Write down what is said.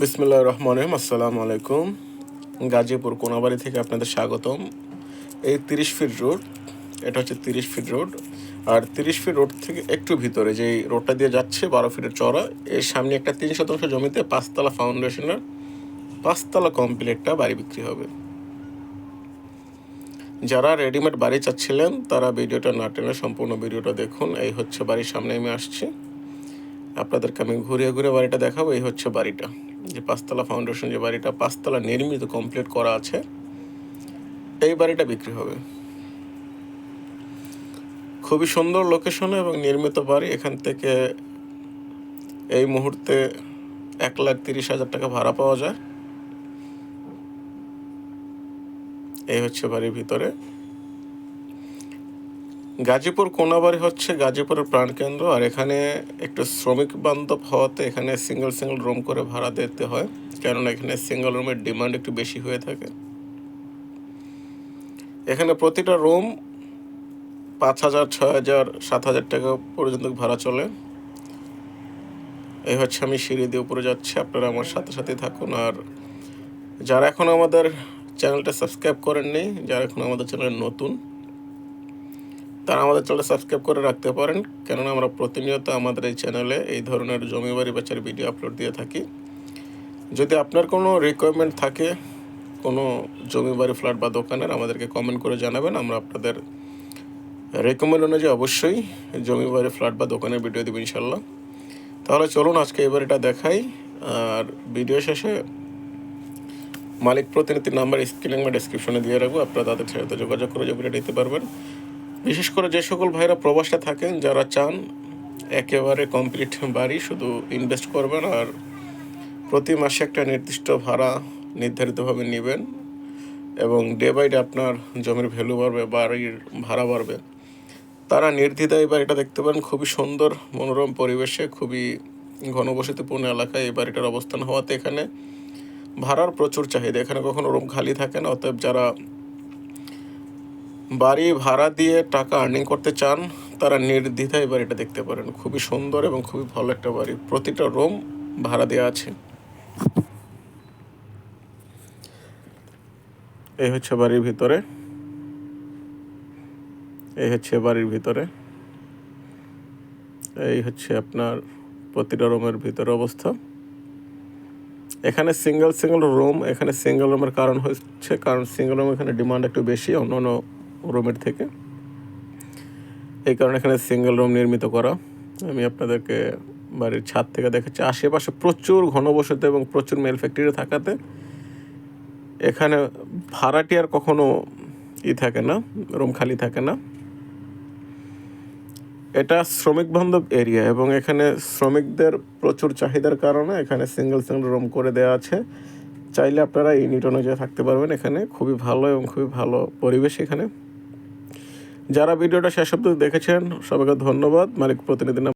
বিসমুল্লাহ রহমান রহিম। আসসালামু আলাইকুম। গাজীপুর কোনাবাড়ি থেকে আপনাদের স্বাগতম। এই তিরিশ ফিট রোড, এটা হচ্ছে তিরিশ ফিট রোড। আর তিরিশ ফিট রোড থেকে একটু ভিতরে যে রোডটা দিয়ে যাচ্ছে বারো ফিটের চড়া এর সামনে একটা তিন শতাংশ জমিতে পাঁচতলা ফাউন্ডেশনের পাঁচতলা কমপ্লিটটা বাড়ি বিক্রি হবে। যারা রেডিমেড বাড়ি চাচ্ছিলেন, তারা ভিডিওটা না টেনে সম্পূর্ণ ভিডিওটা দেখুন। এই হচ্ছে বাড়ির সামনে আমি আসছি। আপনাদেরকে আমি ঘুরিয়ে ঘুরে বাড়িটা দেখাবো। এই হচ্ছে বাড়িটা। যে পাঁচতলা ফাউন্ডেশন যে বাড়িটা, পাঁচতলা নির্মিত কমপ্লিট করা আছে, এই বাড়িটা বিক্রি হবে। খুবই সুন্দর লোকেশনে এবং নির্মিত বাড়ি, এখান থেকে এই মুহূর্তে এক লাখ তিরিশ হাজার টাকা ভাড়া পাওয়া যায়। এই হচ্ছে বাড়ির ভিতরে। গাজীপুর কোনাবাড়ি হচ্ছে? গাজীপুরের প্রাণকেন্দ্র আর এখানে একটু শ্রমিক বান্ধব হওয়াতে এখানে সিঙ্গেল সিঙ্গেল রুম করে ভাড়া দিতে হয়। কেননা এখানে সিঙ্গেল রুমের ডিমান্ড একটু বেশি হয়ে থাকে। এখানে প্রতিটা রুম পাঁচ হাজার, ছয় হাজার, সাত হাজার টাকা পর্যন্ত ভাড়া চলে। এই হচ্ছে আমি সিঁড়ি দিয়ে উপরে যাচ্ছি। আপনারা আমার সাথে সাথে থাকুন। আর যারা এখন আমাদের চ্যানেলটা সাবস্ক্রাইব করেননি, যারা এখন আমাদের চ্যানেল নতুন তারা আমাদের চ্যানেল সাবস্ক্রাইব করে রাখতে পারেন। কেননা আমরা প্রতিনিয়ত আমাদের এই চ্যানেলে এই ধরনের জমি বাড়ি বেচার ভিডিও আপলোড দিয়ে থাকি। যদি আপনার কোনো রিকোয়ারমেন্ট থাকে কোনো জমি বাড়ি ফ্ল্যাট বা দোকানের, আমাদেরকে কমেন্ট করে জানাবেন। আমরা আপনাদের রেকমেন্ড অনুযায়ী অবশ্যই জমি বাড়ি ফ্ল্যাট বা দোকানের ভিডিও দেবো ইনশাল্লাহ তাহলে চলুন আজকে এবার এটা দেখাই। আর ভিডিও শেষে মালিক প্রতিনিধির নাম্বার স্ক্রিনিং বা ডিসক্রিপশনে দিয়ে রাখব। আপনারা তাদের সাথে যোগাযোগ করে জমিটা নিতে পারবেন। বিশেষ করে যে সকল ভাইরা প্রবাসে থাকেন, যারা চান একেবারে কমপ্লিট বাড়ি শুধু ইনভেস্ট করবেন আর প্রতি মাসে একটা নির্দিষ্ট ভাড়া নির্ধারিতভাবে নেবেন এবং ডে বাই ডে আপনার জমির ভ্যালু বাড়বে, বাড়ির ভাড়া বাড়বে। তারা নির্দ্বিধায় বাড়িটা দেখতে পারেন, খুবই সুন্দর, মনোরম পরিবেশে, খুবই ঘনবসতিপূর্ণ এলাকায় এই বাড়িটার অবস্থান হওয়াতে এখানে ভাড়ার প্রচুর চাহিদা। এখানে কখনো রুম খালি থাকে না, অতএব যারা বাড়ি ভাড়া দিয়ে টাকা আর্নিং করতে চান, তারা নির্দ্বিধায় বাড়িটা দেখতে পারেন। খুবই সুন্দর এবং খুবই ভালো একটা বাড়ি। প্রতিটা রুম ভাড়া দেওয়া আছে। এই হচ্ছে বাড়ির ভিতরে। এই হচ্ছে বাড়ির ভিতরে। এই হচ্ছে আপনার প্রতিটা রুমের ভিতরে অবস্থা। এখানে সিঙ্গেল সিঙ্গেল রুম এখানে সিঙ্গেল রুমের কারণ হচ্ছে, কারণ সিঙ্গেল রুম এখানে ডিমান্ড একটু বেশি অন্য অন্য রুমের থেকে। এই কারণে এখানে সিঙ্গেল রুম নির্মিত করা। আমি আপনাদেরকে বাড়ির ছাদ থেকে দেখাচ্ছি। আশেপাশে প্রচুর ঘনবসতি এবং প্রচুর মেল ফ্যাক্টরি থাকাতে এখানে ভাড়াটি আর কখনো ই থাকে না রুম খালি থাকে না। এটা শ্রমিক বান্ধব এরিয়া এবং এখানে শ্রমিকদের প্রচুর চাহিদার কারণে এখানে সিঙ্গেল সিঙ্গেল রুম করে দেওয়া আছে। চাইলে আপনারা ইউনিট অনুযায়ী থাকতে পারবেন এখানে। খুবই ভালো এবং খুবই ভালো পরিবেশ এখানে। যারা ভিডিওটা শেষ অব্দি দেখেছেন সবাইকে ধন্যবাদ। মালিক প্রতিনিধি